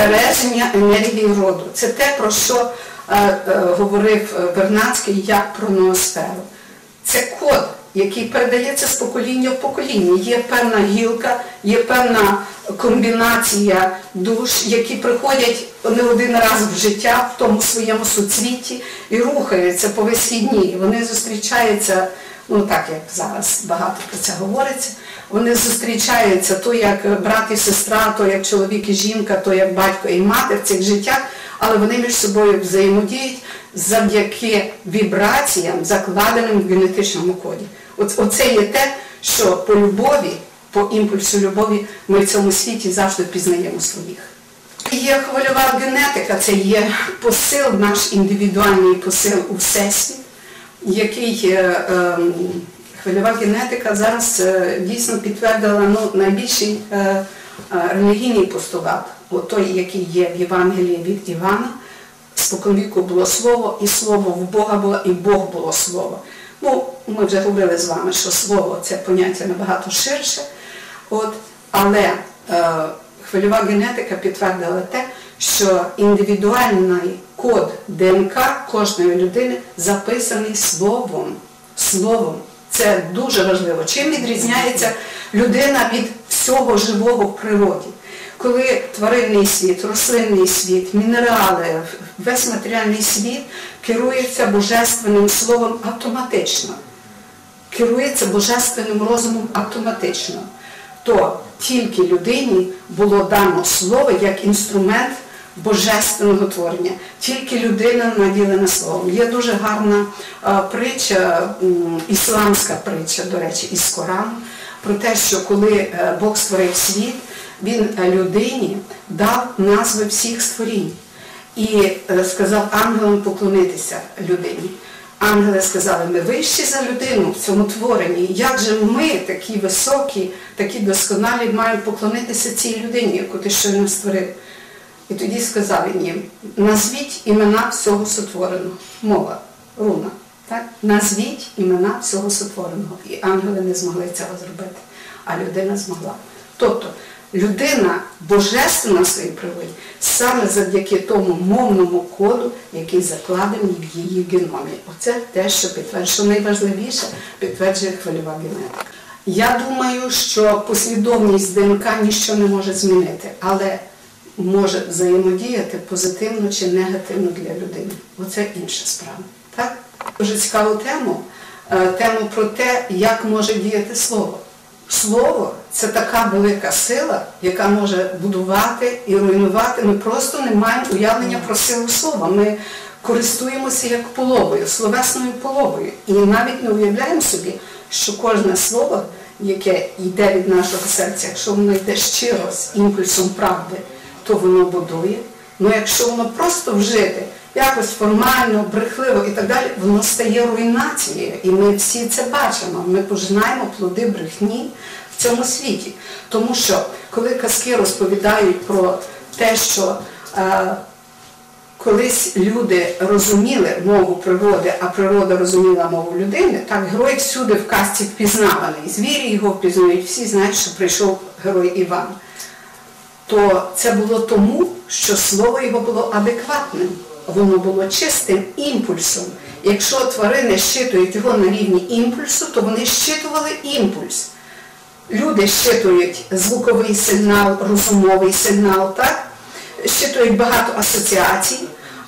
збереження енергії роду. Це те, про що е, е, говорив е, як про ноосферу. Це код, який передається з покоління в покоління. Є певна гілка, є певна комбінація душ, які приходять не один раз в життя в тому своєму суцвіті і рухаються по висхідній. Вони зустрічаються, ну так як зараз багато про це говориться. Вони зустрічаються то як брат і сестра, то як чоловік і жінка, то як батько і мати в цих життях, але вони між собою взаємодіють завдяки вібраціям, закладеним в генетичному коді. Оце є те, що по любові, по імпульсу любові ми в цьому світі завжди пізнаємо своїх. Є хвильова генетика, це є посил, наш індивідуальний посил у всесвіт, який е, ем, хвильова генетика зараз е, дійсно підтвердила ну, найбільший е, е, релігійний постулат, той, який є в Євангелії від Івана. Споконвіку було слово, і слово в Бога було, і Бог було слово. Ну, ми вже говорили з вами, що слово це поняття набагато ширше. От, але е, хвильова генетика підтвердила те, що індивідуальний код ДНК кожної людини записаний словом. Словом. Це дуже важливо. Чим відрізняється людина від всього живого в природі? Коли тваринний світ, рослинний світ, мінерали, весь матеріальний світ керується божественним словом автоматично, керується божественним розумом автоматично, то тільки людині було дано слово як інструмент божественного творення. Тільки людина наділена словом. Є дуже гарна притча, ісламська притча, до речі, із Корану, про те, що коли е, Бог створив світ, він е, людині дав назви всіх створінь і е, сказав ангелам поклонитися людині. Ангели сказали, ми вищі за людину в цьому творенні. Як же ми, такі високі, такі досконалі, маємо поклонитися цій людині, яку ти щойно створив? І тоді сказали їм, назвіть імена всього сотвореного. Мова, руна. Так? Назвіть імена всього сотвореного. І ангели не змогли цього зробити, а людина змогла. Тобто людина божественна своїй природі саме завдяки тому мовному коду, який закладений в її геномі. Оце те, що підтверджує, що найважливіше підтверджує хвильова генетика. Я думаю, що послідовність ДНК нічого не може змінити, але може взаємодіяти позитивно чи негативно для людини. Оце інша справа. Так? Дуже цікаву тему, е, тему про те, як може діяти слово. Слово це така велика сила, яка може будувати і руйнувати. Ми просто не маємо уявлення про силу слова. Ми користуємося як половою, словесною половою. І навіть не уявляємо собі, що кожне слово, яке йде від нашого серця, якщо воно йде щиро з імпульсом правди, то воно будує. Ну якщо воно просто вжити, якось формально, брехливо і так далі, воно стає руйнацією. І ми всі це бачимо. Ми пожинаємо плоди брехні в цьому світі. Тому що коли казки розповідають про те, що е, колись люди розуміли мову природи, а природа розуміла мову людини, так герой всюди в казці впізнаваний. Звірі його впізнають, всі знають, що прийшов герой Іван. То це було тому, що слово його було адекватним, воно було чистим імпульсом. Якщо тварини щитують його на рівні імпульсу, то вони щитували імпульс. Люди щитують звуковий сигнал, розумовий сигнал, так? щитують багато асоціацій,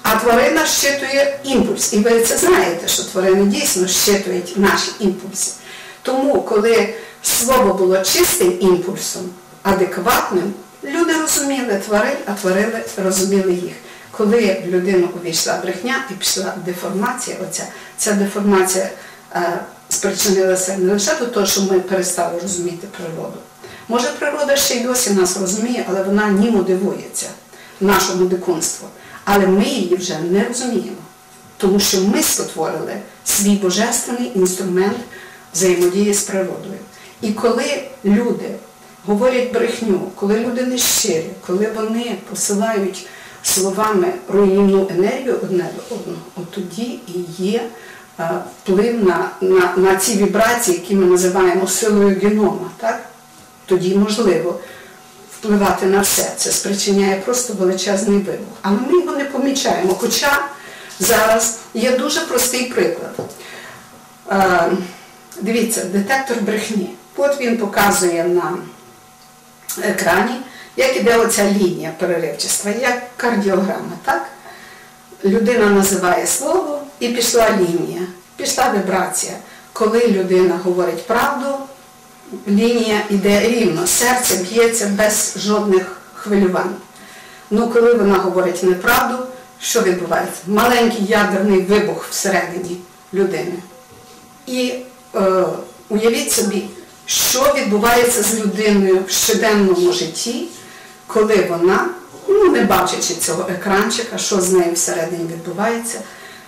а тварина щитує імпульс. І ви це знаєте, що тварини дійсно щитують наші імпульси. Тому, коли слово було чистим імпульсом, адекватним, люди розуміли тварин, а тварини розуміли їх. Коли в людину увійшла брехня і пішла деформація, оця, ця деформація е, спричинилася не лише до того, що ми перестали розуміти природу. Може, природа ще й досі нас розуміє, але вона німо дивується нашому дикунству. Але ми її вже не розуміємо, тому що ми спотворили свій божественний інструмент взаємодії з природою. І коли люди говорять брехню, коли люди не щирі, коли вони посилають словами руйнівну енергію одне до одного, от тоді і є е, вплив на, на, на ці вібрації, які ми називаємо силою генома. Так? Тоді можливо впливати на все. Це спричиняє просто величезний вибух. Але ми його не помічаємо. Хоча зараз є дуже простий приклад. Е, Дивіться, детектор брехні. От він показує на екрані, як іде оця лінія переривчаства, як кардіограма, так? Людина називає слово і пішла лінія, пішла вібрація. Коли людина говорить правду, лінія йде рівно, серце б'ється без жодних хвилювань. Ну, коли вона говорить неправду, що відбувається? Маленький ядерний вибух всередині людини. І е, уявіть собі, що відбувається з людиною в щоденному житті, коли вона, ну не бачачи цього екранчика, що з нею всередині відбувається,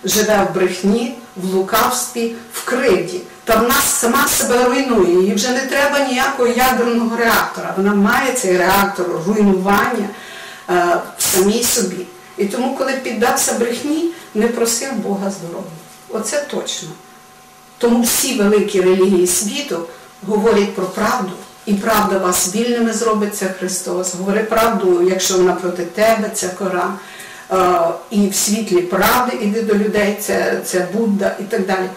живе в брехні, в лукавстві, в кривді. Та вона сама себе руйнує. Їй вже не треба ніякого ядерного реактора. Вона має цей реактор руйнування е, в самій собі. І тому, коли піддався брехні, не просив Бога здоров'я. Оце точно. Тому всі великі релігії світу говорять про правду, і правда вас вільними зробить це Христос. Говори правду, якщо вона проти тебе, це Коран. Е, І в світлі правди іди до людей, це, це Будда і так далі.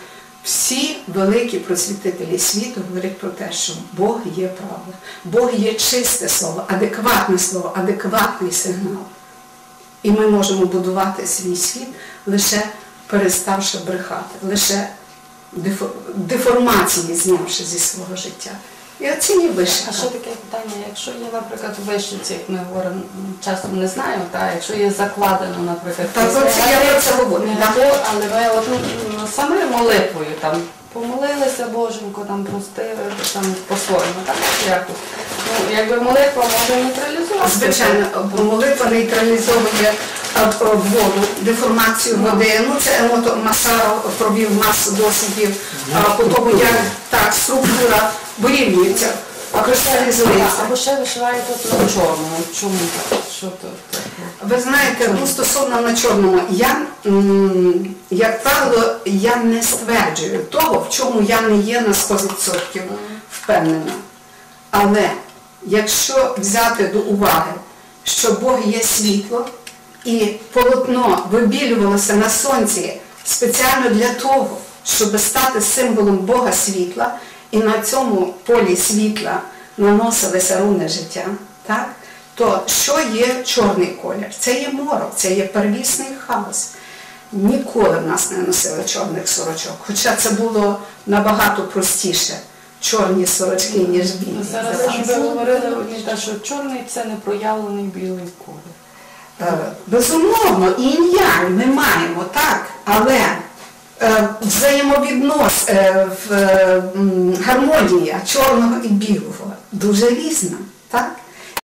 Всі великі просвітителі світу говорять про те, що Бог є правда, Бог є чисте слово, адекватне слово, адекватний сигнал. І ми можемо будувати свій світ лише переставши брехати, лише деформації знявши зі свого життя. І оцінюй вище. А ще таке питання, якщо є, наприклад, вищиці, як ми говоримо, часом не знаємо, та, якщо є закладено, наприклад, Так, після оце я про це говорю, не да. то, але ви от, ну, саме молитвою там помолилися Боженько, там простили, там по-своєму, так якось. Ну, якби молитва може нейтралізувати. Звичайно, бо молитва нейтралізовує воду, деформацію води. Ну це Емото Масаро провів масу дослідів по тому, як так структура вирівнюється, а кристалізується. Або ще вишиває тут на чорному. Чому так? Що тут? Ви знаєте, ну стосовно на чорному, я, м, як правило, я не стверджую того, в чому я не є на 100% впевнена. Але якщо взяти до уваги, що Бог є світло, і полотно вибілювалося на сонці спеціально для того, щоб стати символом Бога світла, і на цьому полі світла наносилися руни життя, так? то що є чорний колір? Це є морок, це є первісний хаос. Ніколи в нас не носили чорних сорочок, хоча це було набагато простіше чорні сорочки, ніж білі. Зараз ви говорили що чорний це не проявлений білий колір. Е, Безумовно, і янь ми маємо, так, але е, взаємовіднос, е, гармонія чорного і білого дуже різна. Так?